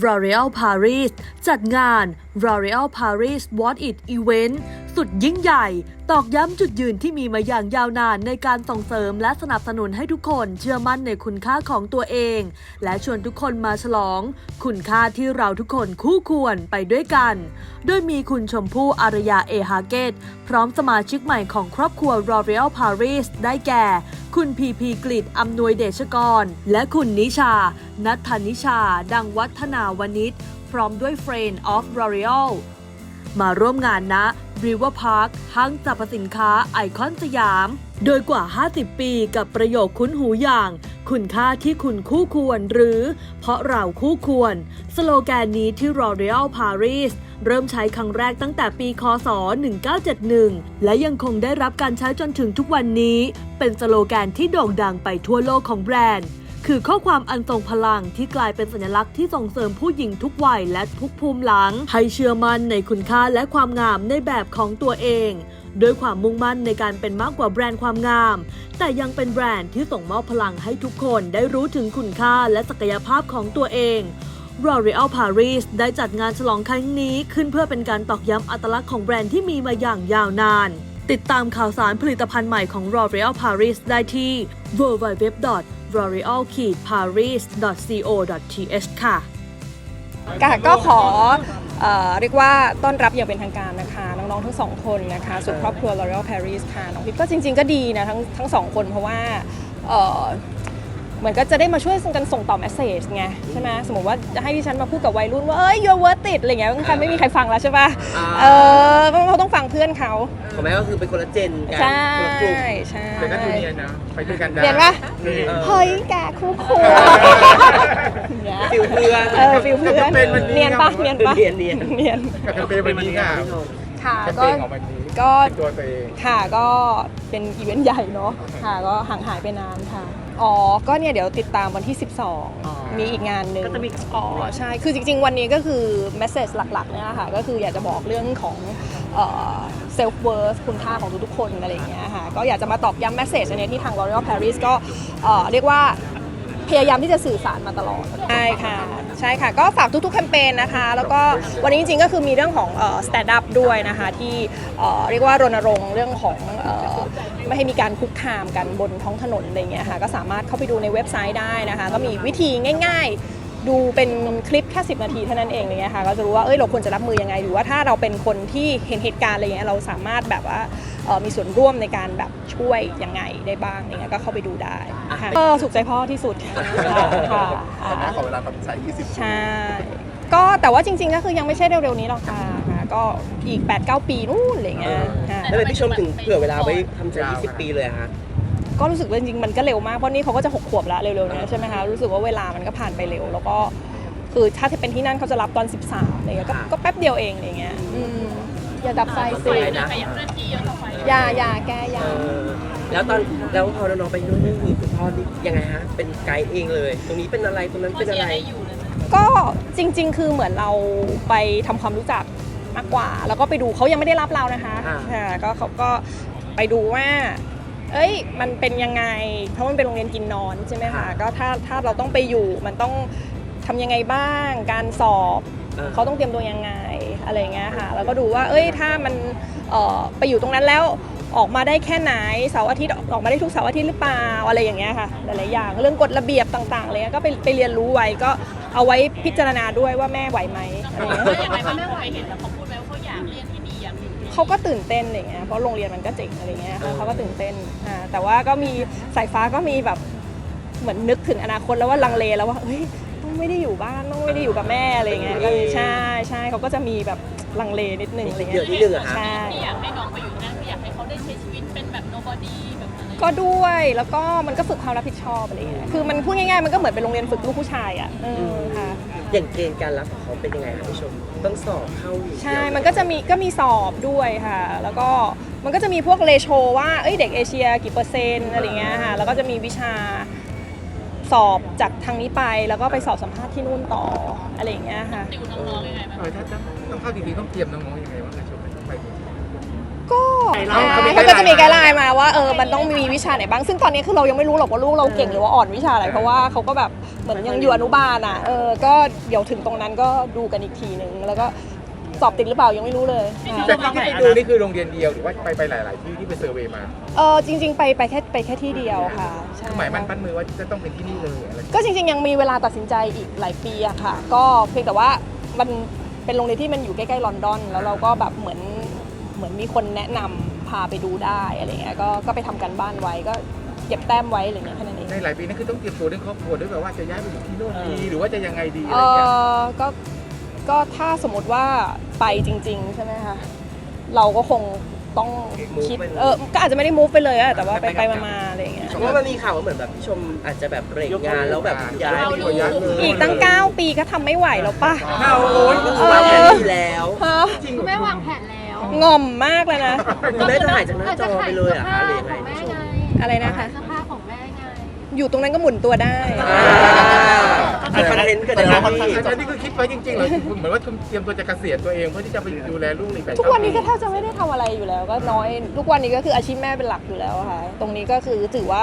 L'Oreal Paris จัดงาน L'Oreal Paris What It Event สุดยิ่งใหญ่ ตอกย้ำจุดยืนที่มีมาอย่างยาวนานในการส่งเสริมและสนับสนุนให้ทุกคนเชื่อมั่นในคุณค่าของตัวเอง และชวนทุกคนมาฉลอง คุณค่าที่เราทุกคนคู่ควรไปด้วยกัน โดยมีคุณชมพู่อารยาเอฮาเกต พร้อมสมาชิกใหม่ของครอบครัว L'Oreal Paris ได้แก่ คุณพีพีกฤษอำนวยเดชกร และคุณนิชา นัทธนิชา ดังวัฒนาวณิชพร้อมด้วย f r รนด์ออฟ r ร r ิอลมาร่วมงานณ River Park ห้างสรรพสินค้าไอคอนสยาม โดยกว่า 50 ปีกับประโยคคุ้นหูอย่าง คุณค่าที่คุณคู่ควรหรือ เพราะเราคู่ควร สโลแกนนี้ที่ L'Oreal Paris เริ่มใช้ครั้งแรกตั้งแต่ปี คศ 1971 และยังคงได้รับการใช้จนถึงทุกวันนี้ เป็นสโลแกนที่โด่งดังไปทั่วโลกของแบรนด์ คือข้อความอันทรงพลังที่กลายเป็นสัญลักษณ์ที่ส่งเสริมผู้หญิงทุกวัยและทุกภูมิหลัง ให้เชื่อมั่นในคุณค่าและความงามในแบบของตัวเอง ด้วยความมุ่งมั่นในการเป็นมากกว่าแบรนด์ความงาม แต่ยังเป็นแบรนด์ที่ส่งมอบพลังให้ทุกคนได้รู้ถึงคุณค่าและศักยภาพของตัวเอง L'Oreal Paris ได้จัดงานฉลองครั้งนี้ขึ้นเพื่อเป็นการตอกย้ำอัตลักษณ์ของแบรนด์ที่มีมาอย่างยาวนาน ติดตามข่าวสารผลิตภัณฑ์ใหม่ของ L'Oreal Paris ได้ที่ www.l'orealparis.co.th ค่ะ ค่ะก็ขอ เอ่อเรียกว่าต้อนรับอย่างเป็นทางการนะคะ น้องๆทั้งสองคนนะคะส่วนครอบครัว L'Oreal Paris ค่ะน้องพิพก็จริง ๆ ก็ดีนะทั้งทั้งสองคนเพราะว่าเอ่อ เหมือนก็จะได้มาช่วยกันส่งต่อ message ไงใช่ไหมสมมติว่าจะให้ดิฉันมาพูดกับวัยรุ่นว่า เอ้ย you're worth it อะไรเงี้ยบางครั้งไม่มีใครฟังแล้วใช่ป่ะ อ่า เออเขาต้องฟังเพื่อนเขา ของแม่ก็คือเป็นคนละเจนกันใช่คนละกลุ่ม ใช่แต่ก็ดูเนียนนะไปด้วยกันได้เรียนปะเนียนเออเฮ้ยแกคู่ควรอย่างเงี้ยฟิลเพื่อนเออฟิลเพื่อนเป็นวันนี้ เนียนปะเนียนปะเนียนเนียน เนียนกับแคมเปญวันนี้ค่ะค่ะแคมก็ เปญของวันนี้ก็ เป็นตัวตัวเอง ค่ะก็เป็นอีเวนต์ใหญ่เนาะค่ะก็ห่างหายไปนานค่ะ อ๋อ ก็เนี่ยเดี๋ยวติดตามวันที่ 12 มีอีกงานหนึ่งก็จะมีอ๋อใช่ คือจริง ๆ วันนี้ก็คือเมสเซจหลักๆเนี่ยค่ะ ก็คืออยากจะบอกเรื่องของเซลฟ์เวิร์สคุณค่าของทุกๆคนอะไรอย่างเงี้ยค่ะ ก็อยากจะมาตอกย้ำเมสเซจอันเนี้ยที่ทาง L'Oreal Paris ก็เอ่อเรียกว่าพยายามที่จะสื่อสารมาตลอด ใช่ค่ะ ใช่ค่ะ ก็ฝากทุกๆแคมเปญนะคะ แล้วก็วันนี้จริงๆก็คือมีเรื่องของสแตนด์อัพด้วยนะคะ ที่เอ่อเรียกว่ารณรงค์เรื่องของเอ่อ ไม่ให้มีการคุกคามกันบนท้องถนนอะไรเงี้ยค่ะก็สามารถเข้าไปดูในเว็บไซต์ได้นะคะก็มีวิธีง่าย ๆ ดูเป็นคลิปแค่ 10 นาทีเท่านั้นเองอะไรเงี้ยค่ะก็จะรู้ว่าเอ้ยเราควรจะรับมือยังไงหรือว่าถ้าเราเป็นคนที่เห็นเหตุการณ์อะไรเงี้ยเราสามารถแบบว่าเอ่อมีส่วนร่วมในการแบบช่วยยังไงได้บ้างอะไรเงี้ยก็เข้าไปดูได้ค่ะก็สุขใจพ่อที่สุดค่ะค่ะคณะขอเวลาตัดสินใจ20ใช่ก็แต่ว่าจริง ๆ ก็คือยังไม่ใช่เร็วๆนี้หรอกค่ะค่ะ ก็อีก 8-9 ปีนู่นอะไรเงี้ยค่ะ แล้วทำไมพี่ชมถึงเผื่อเวลาไว้ทำใจ20 ปีเลยอะฮะ ก็รู้สึกว่าจริงๆมันก็เร็วมาก เพราะนี่เขาก็จะ6ขวบแล้วเร็วๆเนี้ยใช่ไหมคะรู้สึกว่าเวลามันก็ผ่านไปเร็ว แล้วก็คือถ้าเป็นที่นั่นเขาจะรับตอน 13อะไรเงี้ยก็ก็แป๊บเดียวเองอะไรเงี้ยอืมอย่าดับไฟสิไปนะอย่าอย่าแกอย่า เออแล้วตอนแล้วพอน้องๆไปนู่นนี่คือคุณพ่อนี่ยังไงฮะ เป็นไกด์เองเลย ตรงนี้เป็นอะไรตรงนั้นเป็นอะไร ก็จริง ๆ คือเหมือนเราไปทำความรู้จัก มากกว่า แล้วก็ไปดูเขายังไม่ได้รับเรานะคะอ่า ค่ะก็เขาก็ไปดูว่า เอ้ย มันเป็นยังไง เพราะมันเป็นโรงเรียนกินนอนใช่ไหมคะก็ถ้าถ้าเราต้องไปอยู่มันต้องทำยังไงบ้าง การสอบเออเขาต้องเตรียมตัวยังไงอะไรเงี้ยค่ะแล้วก็ดูว่า เอ้ยถ้ามันเอ่อไปอยู่ตรงนั้นแล้วออกมาได้แค่ไหนเสาร์อาทิตย์ออกมาได้ทุกเสาร์อาทิตย์หรือเปล่าอะไรอย่างเงี้ยค่ะหลายๆอย่างเรื่องกฎระเบียบต่างๆเลยก็ไปไปเรียนรู้ไว้ก็เอาไว้พิจารณาด้วยว่าแม่ไหวไหมอะไรเงี้ยแล้วยังไงคะแม่ไหวเห็นแล้วเขาพูด เรียนที่ดีเขาก็ตื่นเต้นอะไรเงี้ยเพราะโรงเรียนมันก็เจ๋งอะไรเงี้ยค่ะเขาก็ตื่นเต้นอ่าแต่ว่าก็มีสายฟ้าก็มีแบบเหมือนนึกถึงอนาคตแล้วว่าลังเลแล้วว่าเฮ้ยต้องไม่ได้อยู่บ้านต้องไม่ได้อยู่กับแม่อะไรเงี้ยก็เลยใช่ใช่เขาก็จะมีแบบลังเลนิดนึงอะไรเดี๋เงี้ยวยนิดนึงอะฮะใช่ที่อยากให้น้องไปอยู่ ก็ด้วยแล้วก็มันก็ฝึกความรับผิดชอบอะไรเงี้ยคือมันพูดง่ายๆมันก็เหมือนเป็นโรงเรียนฝึกลูกผู้ชายอะเออค่ะ อย่างเกณฑ์การรับของเขาเป็นยังไงครับพี่ชม ต้องสอบเข้าอยู่างเดียวใช่ มันก็จะมีก็มีสอบด้วยค่ะ แล้วก็มันก็จะมีพวกเลโชว่า เอ้ยเด็กเอเชียกี่เปอร์เซ็นต์อะไรเงี้ยค่ะ แล้วก็จะมีวิชาสอบจากทางนี้ไป แล้วก็ไปสอบสัมภาษณ์ที่นู่นต่ออะไรอย่างเงี้ยค่ะติวน้องๆยังไงบ้างเออถ้าต้องเข้าจริงๆต้องเตรียมน้องๆยังไงบ้างคะชมไปจริง ก็เขามีไกด์ไลน์เขาก็จะมีไกด์ไลน์มาว่าเออมันต้องมีวิชาไหนบ้าง ซึ่งตอนนี้คือเรายังไม่รู้หรอกว่าลูกเราเก่งหรือว่าอ่อนวิชาอะไร เพราะว่าเขาก็แบบเหมือนยังอยู่อนุบาลอะเออก็เดี๋ยวถึงตรงนั้นก็ดูกันอีกทีหนึ่งแล้วก็สอบติดหรือเปล่ายังไม่รู้เลยๆแต่ที่ที่ไปดูนี่คือโรงเรียนเดียวหรือว่าไปไปหลาย ๆ ที่ที่ไปเซอร์เวย์มาเออจริง ๆ ไปไปแค่ไปแค่ที่เดียวค่ะใช่คือหมายมั่นปั้นมือว่าจะต้องเป็นที่นี่เลยอะไรก็จริง ๆ ยังมีเวลาตัดสินใจอีกหลายปีอะค่ะ ก็เพียงแต่ว่ามันเป็นโรงเรียนที่มันอยู่ใกล้ ๆ ลอนดอน แล้วเราก็แบบเหมือน เหมือนมีคนแนะนำพาไปดูได้อะไรเงี้ยก็ก็ไปทำกันบ้านไว้ก็เก็บแต้มไว้อะไรเงี้ยแค่นั้นเอง ในหลายปีนั่นคือต้องเตรียมตัวเรื่องครอบครัวด้วยแบบว่าจะย้ายไปอยู่ที่โน่นดีหรือว่าจะยังไงดีอะเอไรอย่างเงี้ยอก็ก็ถ้าสมมติว่าไปจริง ๆ ใช่ไหมคะเราก็คงต้องคิด เออก็อาจจะไม่ได้ move ไปเลยอะแต่ว่าไปไปๆมาๆอะไรอย่างเงี้ย เพราะว่ามันมีข่าวว่าเหมือนแบบพี่ชมอาจจะแบบเบรกงานแล้วแบบย้ายไปอยู่เลย อีกตั้ง 9 ปีก็ทำไม่ไหวแล้วป่ะ เอาโอ้ยก็คือวางแผนดีแล้ว ฮะ คุณแม่วางแผนแล้ว งอมมากเลยนะ คุณแม่จะหายจากหน้าจอไปเลยเหรอะคะหรือยังไงแม่พี่ชมไง อะไรนะคะ เสื้อผ้าของแม่ไง อยู่ตรงนั้นก็หมุนตัวได้ อ่าคอนเทนต์เกิดแต่จากเราที่อันนี้คือคิดไว้จริงๆเลยเหมือนว่าเตรียมตัวจะเกษียณตัวเองเพื่อที่จะไปดูแลลูกในแปดทุกวันนี้ก็แทบจะไม่ได้ทำอะไรอยู่แล้ว ก็น้อยทุกวันนี้ก็คืออาชีพแม่เป็นหลักอยู่แล้วอะค่ะ ตรงนี้ก็คือถือว่า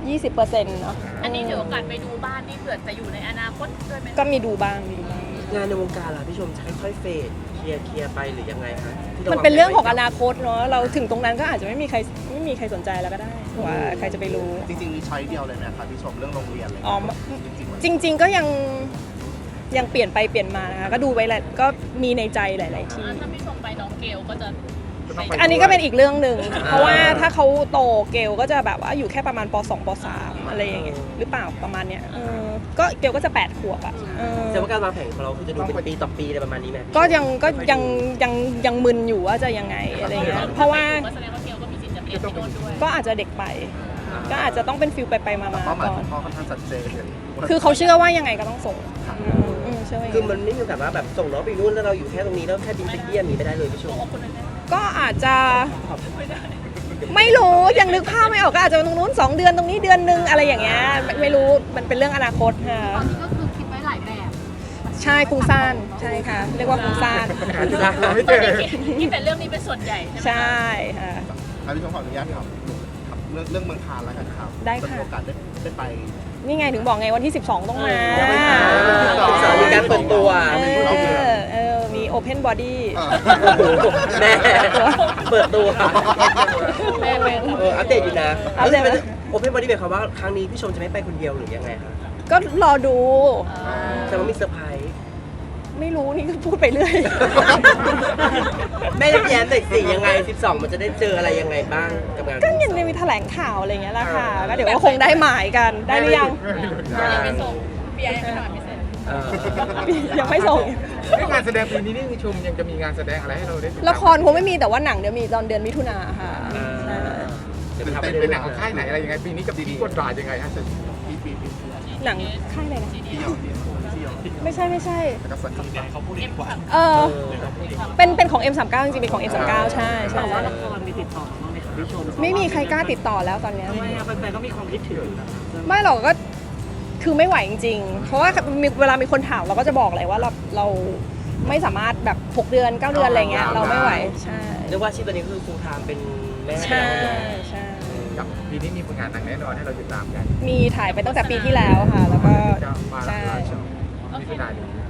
20%เนาะอันนี้ถือโอกาสไปดูบ้านนี่เผื่อจะอยู่ในอนาคตด้วยไหมก็มีดูบ้างมีดูบ้างงานในวงการล่ะพี่ชมจะค่อยๆเฟด เคลียร์เคลียร์ไปหรือยังไงคะที่ามันเป็นเรื่องของอนาคตเนาะเราถึงตรงนั้นก็อาจจะไม่มีใครไม่มีใครสนใจแล้วก็ได้ว่าใครจะไปรู้ จริงๆมีช้อยเดียวเลยไหมครับพี่ชมเรื่องโรงเรียนเลยอ๋อจริง ๆก็ยังยังเปลี่ยนไปเปลี่ยนมานะคะก็ดูไว้แหละก็มีในใจหลาย ๆ ที่แล้วถ้าพี่ชมไปน้องเกลก็จะ ไปอันนี้ก็เป็นอีกเรื่องหนึ่งเพราะว่าถ้าเขาโตเกลก็จะแบบว่าอยู่แค่ประมาณป .2 ป .3 อะไรอย่างเงี้ยหรือเปล่าประมาณเนี้ยเออก็เกลก็จะ8ขวบอะเออแต่ว่าการวางแผนของเราคือจะดูเป็นปีต่อปีอะไรประมาณนี้ไหมก็ยังก็ยังยังยังมึนอยู่ว่าจะยังไงอะไรเงี้ยเพราะว่าก็แสดงว่าเกลก็มีสิทธิ์จะเปลี่ยนที่โน่นด้วยก็อาจจะเด็กไป ก็อาจจะต้องเป็นฟิลไปไปๆมาๆเป้าหมายก่อขอนงพ่อค่อนข้างชัดเจนเลยคือเขาเชื่อว่ายังไงก็ต้องส่งอืมอืมเชื่อว่าอย่างคือนั้น มันไม่มีโอกาสว่าแบบส่งน้องไปนู่นแล้วเราอยู่แค่ตรงนี้แล้วแค่บินไปเยี่ยมนี้ไม่ได้เลยพี่ชม ก็อาจจะไม่รู้ยังนึกภาพไม่ออกก็อาจจะตรงนู้น 2 เดือนตรงนี้เดือนนึงอะไรอย่างเงี้ยไม่ไม่รู้มันเป็นเรื่องอนาคตค่ะตอนนี้ก็คือคิดไว้หลายแบบใช่ฟุ้งซ่านใช่ค่ะ เรียกว่าฟุ้งซ่านเราไม่เจอที่เป็นเรื่องนี้เป็นส่วนใหญ่ใช่ไหมใช่ค่ะครับพี่ชมขออนุญาตครับครับเรื่องเรื่องเมืองคานแล้วกันครับได้ค่ะจมีโอกาสได้ได้ไปนี่ไงถึงบอกไงวันที่ 12 ต้องมา ยังไม่มา สิบสองมีการเปิดตัว เออเออ มี Open Body แม่ เปิดตัวแม่เป็น เอออัปเดตอยู่นะอัปเดตไหมโอเพนบอดี้หมายความว่าครั้งนี้พี่ชมจะไม่ไปคนเดียวหรือยังไงคะก็รอดู แต่ว่ามีเซอร์ไพรส์ ไม่รู้นี่ก็พูดไปเรื่อย แม่จะแย้มหน่อยสิยังไง 12 มันจะได้เจออะไรยังไงบ้างกับงาน ก็ยังมีแถลงข่าวอะไรอย่างเงี้ยแหละค่ะก็เดี๋ยวก็คงได้หมายกันได้หรือยัง ยังไม่ส่ง เบียร์ยังไม่ทำไม่เสร็จเออ ยังไม่ส่ง นี่งานแสดงปีนี้นี่ชมยังจะมีงานแสดงอะไรให้เราได้ติดตามละครคงไม่มีแต่ว่าหนังเดี๋ยวมีตอนเดือนมิถุนาค่ะใช่ตื่นเต้นเป็นหนังของค่ายไหนอะไรยังไงปีนี้กับปีนี้กดดรายังไงฮะจะปีปีปีหนังค่ายอะไรนะเที่ยวเที่ยวเที่ยวไม่ใช่ไม่ใช่แล้วก็สักทีเนี่ยเขาพูดเอ็มค่ะเออเออเป็นเป็นของ M39 จริงๆเป็นของ M39 ใช่ใช่ว่าละครมีติดต่อมาไหมครับพี่ชมไม่มีใครกล้าติดต่อแล้วตอนเนี้ยทำไมอะแฟนๆก็มีความคิดถึงนะครับไม่หรอกก็ คือไม่ไหวจริงๆ เพราะว่ามีเวลามีคนถามเราก็จะบอกเลยว่าเราเราไม่สามารถแบบ 6 เดือน 9 เดือนอะไรเงี้ยเราไม่ไหวใช่เรียกว่าอาชีพตัวนี้คือฟูลไทม์เป็นแม่ใช่ใช่กับปีนี้มีผลงานหนังแน่นอนให้เราติดตามกันมีถ่ายไปตั้งแต่ปีที่แล้วค่ะ แล้วก็จะมาใช่ลาชมมิถุนายน